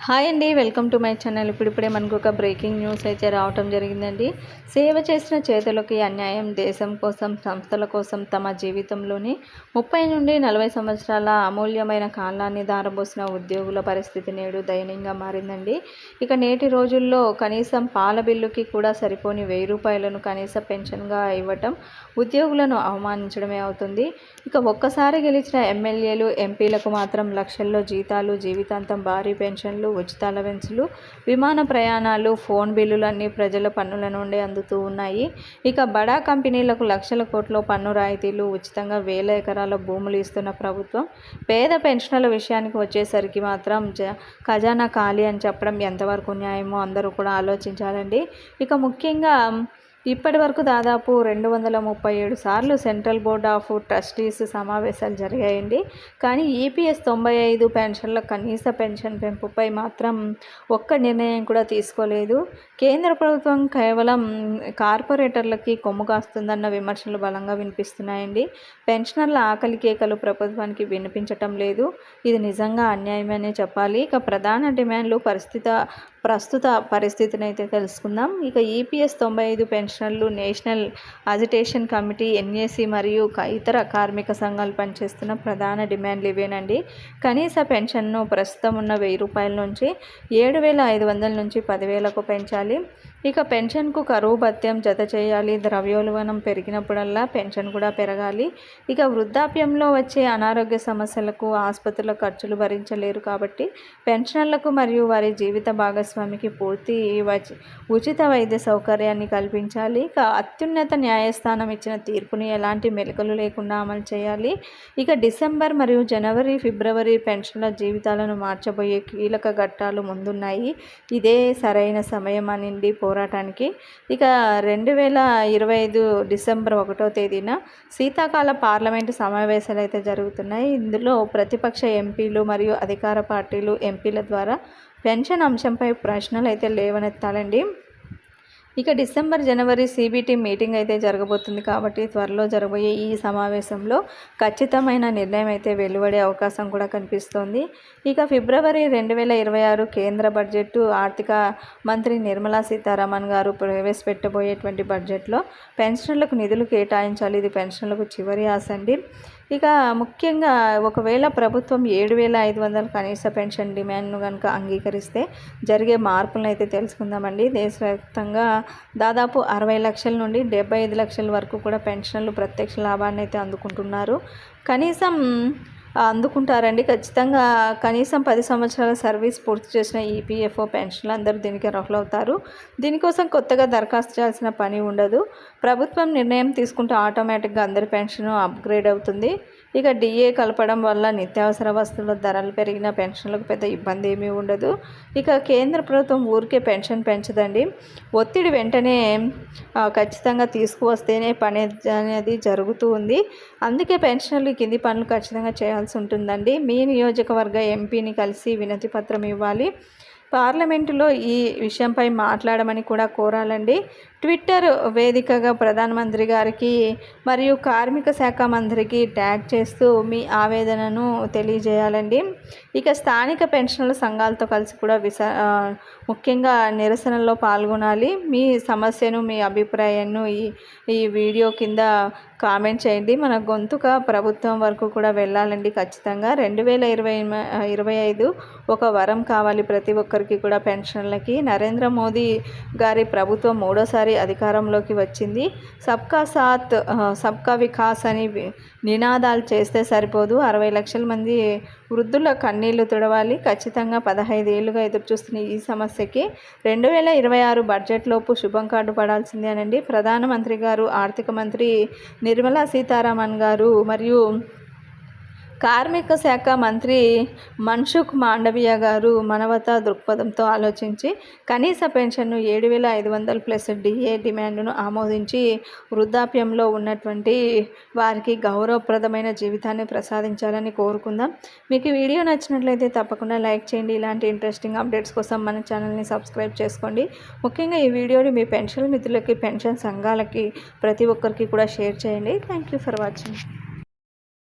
Hi అండి welcome to my channel. ఇప్పుడిప్పుడే మనకు ఒక బ్రేకింగ్ న్యూస్ అయితే రావటం జరిగిందండి. సేవ చేసిన చేతులకి అన్యాయం దేశం కోసం సంస్థల కోసం తమ జీవితంలోని ముప్పై నుండి నలభై సంవత్సరాల అమూల్యమైన కాలాన్ని దారబోసిన ఉద్యోగుల పరిస్థితి నేడు దయనీయంగా మారిందండి. ఇక నేటి రోజుల్లో కనీసం పాల బిల్లుకి కూడా సరిపోని వెయ్యి రూపాయలను కనీస పెన్షన్గా ఇవ్వటం ఉద్యోగులను అవమానించడమే అవుతుంది. ఇక ఒక్కసారి గెలిచిన ఎమ్మెల్యేలు ఎంపీలకు మాత్రం లక్షల్లో జీతాలు జీవితాంతం భారీ పెన్షన్లు ఉచిత అలవెన్సులు విమాన ప్రయాణాలు ఫోన్ బిల్లులన్నీ ప్రజల పన్నుల నుండి అందుతూ ఉన్నాయి. ఇక బడా కంపెనీలకు లక్షల కోట్ల పన్ను రాయితీలు ఉచితంగా వేల ఎకరాల భూములు ఇస్తున్న ప్రభుత్వం పేద పెన్షన్ల విషయానికి వచ్చేసరికి మాత్రం జ ఖజానా ఖాళీ అని చెప్పడం ఎంతవరకు న్యాయమో అందరూ కూడా ఆలోచించాలండి. ఇక ముఖ్యంగా ఇప్పటి వరకు దాదాపు రెండు వందల ముప్పై ఏడు సార్లు సెంట్రల్ బోర్డ్ ఆఫ్ ట్రస్టీస్ సమావేశాలు జరిగాయండి. కానీ ఈపీఎస్ తొంభై ఐదు పెన్షన్ల కనీస పెన్షన్ పెంపుపై మాత్రం ఒక్క నిర్ణయం కూడా తీసుకోలేదు. కేంద్ర ప్రభుత్వం కేవలం కార్పొరేటర్లకి కొమ్ము కాస్తుందన్న విమర్శలు బలంగా వినిపిస్తున్నాయండి. పెన్షనర్ల ఆకలి కేకలు ప్రభుత్వానికి వినిపించటం లేదు. ఇది నిజంగా అన్యాయమనే చెప్పాలి. ఇక ప్రధాన డిమాండ్లు పరిస్థితి ప్రస్తుత పరిస్థితిని అయితే తెలుసుకుందాం. ఇక ఈపీఎస్ తొంభై ఐదు పెన్షన్లు నేషనల్ అజిటేషన్ కమిటీ ఎన్ఏసి మరియు ఇతర కార్మిక సంఘాలు పనిచేస్తున్న ప్రధాన డిమాండ్లు ఇవేనండి. కనీస పెన్షన్ను ప్రస్తుతం ఉన్న వెయ్యి రూపాయల నుంచి ఏడు వేల ఐదు వందల నుంచి పదివేలకు పెంచాలి. ఇక పెన్షన్కు కరువు భత్యం జత చేయాలి ద్రవ్యోల్బణం పెరిగినప్పుడల్లా పెన్షన్ కూడా పెరగాలి. ఇక వృద్ధాప్యంలో వచ్చే అనారోగ్య సమస్యలకు ఆసుపత్రుల ఖర్చులు భరించలేరు కాబట్టి పెన్షనర్లకు మరియు వారి జీవిత భాగస్వామికి పూర్తి ఉచిత వైద్య సౌకర్యాన్ని కల్పించాలి. ఇక అత్యున్నత న్యాయస్థానం ఇచ్చిన తీర్పుని ఎలాంటి మెలకలు లేకుండా అమలు చేయాలి. ఇక డిసెంబర్ మరియు జనవరి ఫిబ్రవరి పెన్షన్ల జీవితాలను మార్చబోయే కీలక ఘట్టాలు ముందున్నాయి. ఇదే సరైన సమయం అనిండి పోరాటానికి. ఇక రెండు వేల ఇరవై ఐదు డిసెంబర్ ఒకటో తేదీన శీతాకాల పార్లమెంటు సమావేశాలు అయితే జరుగుతున్నాయి. ఇందులో ప్రతిపక్ష ఎంపీలు మరియు అధికార పార్టీలు ఎంపీల ద్వారా పెన్షన్ అంశంపై ప్రశ్నలు అయితే లేవనెత్తాలండి. ఇక డిసెంబర్ జనవరి సిబిటి మీటింగ్ అయితే జరగబోతుంది కాబట్టి త్వరలో జరగబోయే ఈ సమావేశంలో ఖచ్చితమైన నిర్ణయం అయితే వెలువడే అవకాశం కూడా కనిపిస్తోంది. ఇక ఫిబ్రవరి రెండు వేల ఇరవై ఆరు కేంద్ర బడ్జెట్ ఆర్థిక మంత్రి నిర్మలా సీతారామన్ గారు ప్రవేశపెట్టబోయేటువంటి బడ్జెట్లో పెన్షన్లకు నిధులు కేటాయించాలి ఇది పెన్షన్లకు చివరి ఆశ అండి. ఇక ముఖ్యంగా ఒకవేళ ప్రభుత్వం ఏడు వేల ఐదు వందల కనీస పెన్షన్ డిమాండ్ను కనుక అంగీకరిస్తే జరిగే మార్పులను అయితే తెలుసుకుందామండి. దేశవ్యాప్తంగా దాదాపు అరవై లక్షల నుండి డెబ్బై ఐదు లక్షల వరకు కూడా పెన్షన్లు ప్రత్యక్ష లాభాన్ని అయితే అందుకుంటున్నారు. కనీసం అందుకుంటారండి. ఖచ్చితంగా కనీసం పది సంవత్సరాల సర్వీస్ పూర్తి చేసిన ఈపీఎఫ్ఓ పెన్షన్లు అందరూ దీనికి అర్హులవుతారు. దీనికోసం కొత్తగా దరఖాస్తు చేయాల్సిన పని ఉండదు. ప్రభుత్వం నిర్ణయం తీసుకుంటే ఆటోమేటిక్గా అందరి పెన్షన్ అప్గ్రేడ్ అవుతుంది. ఇక డిఏ కలపడం వల్ల నిత్యావసర వస్తువుల ధరలు పెరిగిన పెన్షన్లకు పెద్ద ఇబ్బంది ఏమీ ఉండదు. ఇక కేంద్ర ప్రభుత్వం ఊరికే పెన్షన్ పెంచదండి. ఒత్తిడి వెంటనే ఖచ్చితంగా తీసుకువస్తేనే పని అనేది జరుగుతూ ఉంది. అందుకే పెన్షన్లు కింది పనులు ఖచ్చితంగా చేయాల్సి ఉంటుందండి. మీ నియోజకవర్గ ఎంపీని కలిసి వినతి పత్రం ఇవ్వాలి. పార్లమెంటులో ఈ విషయంపై మాట్లాడమని కూడా కోరాలండి. ట్విట్టర్ వేదికగా ప్రధానమంత్రి గారికి మరియు కార్మిక శాఖ మంత్రికి ట్యాగ్ చేస్తూ మీ ఆవేదనను తెలియజేయాలండి. ఇక స్థానిక పెన్షన్ల సంఘాలతో కలిసి కూడా విసా ముఖ్యంగా నిరసనలో పాల్గొనాలి. మీ సమస్యను మీ అభిప్రాయాన్ని ఈ ఈ వీడియో కింద కామెంట్ చేయండి. మన గొంతుక ప్రభుత్వం వరకు కూడా వెళ్ళాలండి ఖచ్చితంగా. రెండు వేల ఇరవై ఇరవై ఐదు ఒక వరం కావాలి ప్రతి ఒక్క ఒక్కరికి కూడా పెన్షన్లకి నరేంద్ర మోదీ గారి ప్రభుత్వం మూడోసారి అధికారంలోకి వచ్చింది. సబ్కా సాత్ సబ్కా వికాస్ అని నినాదాలు చేస్తే సరిపోదు. అరవై లక్షల మంది వృద్ధుల కన్నీళ్ళు తుడవాలి. ఖచ్చితంగా పదహైదు ఏళ్ళుగా ఎదురుచూస్తున్న ఈ సమస్యకి రెండు వేల ఇరవై ఆరు బడ్జెట్లోపు శుభం కార్డు పడాల్సిందేనండి ప్రధానమంత్రి గారు ఆర్థిక మంత్రి నిర్మలా సీతారామన్ గారు మరియు కార్మిక శాఖ మంత్రి మన్సుఖ్ మాండవియా గారు మనవత దృక్పథంతో ఆలోచించి కనీస పెన్షన్ను ఏడు వేల ఐదు వందల ప్లస్ డిఏ డిమాండ్ను ఆమోదించి వృద్ధాప్యంలో ఉన్నటువంటి వారికి గౌరవప్రదమైన జీవితాన్ని ప్రసాదించాలని కోరుకుందాం. మీకు వీడియో నచ్చినట్లయితే తప్పకుండా లైక్ చేయండి. ఇలాంటి ఇంట్రెస్టింగ్ అప్డేట్స్ కోసం మన ఛానల్ని సబ్స్క్రైబ్ చేసుకోండి. ముఖ్యంగా ఈ వీడియోని మీ పెన్షన్ మిత్రులకి పెన్షన్ సంఘాలకి ప్రతి ఒక్కరికి కూడా షేర్ చేయండి. Thank you for watching.